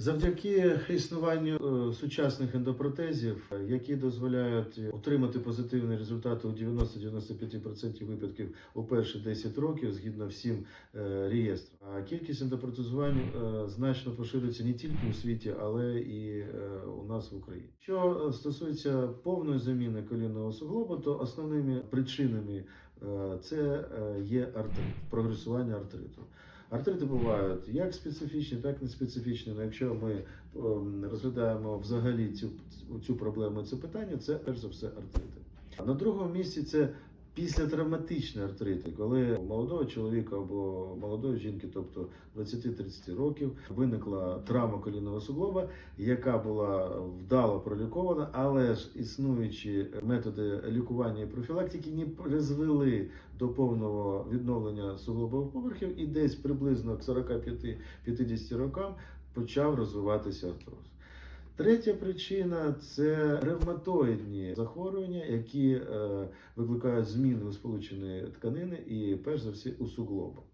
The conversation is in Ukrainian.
Завдяки існуванню е, сучасних ендопротезів, е, які дозволяють отримати позитивні результати у 90-95% випадків у перші 10 років, згідно всім е, реєстрам. Кількість ендопротезувань значно поширюється не тільки у світі, але і у нас в Україні. Що стосується повної заміни колінного суглобу, то основними причинами це е, є артрит, прогресування артриту. Артрити бувають як специфічні, так і неспецифічні. Але якщо ми ем, розглядаємо взагалі цю, цю проблему, це питання, це перш за все артрити. На другому місці це післятравматичні артрити, коли у молодого чоловіка або молодої жінки, тобто 20-30 років, виникла травма колінного суглоба, яка була вдало пролікована, але ж існуючі методи лікування і профілактики не призвели до повного відновлення суглобових поверхів, і десь приблизно к 45-50 рокам почав розвиватися артроз. Третя причина це ревматоїдні захворювання, які е, викликають зміни у сполучені тканини і перш за все у суглобах.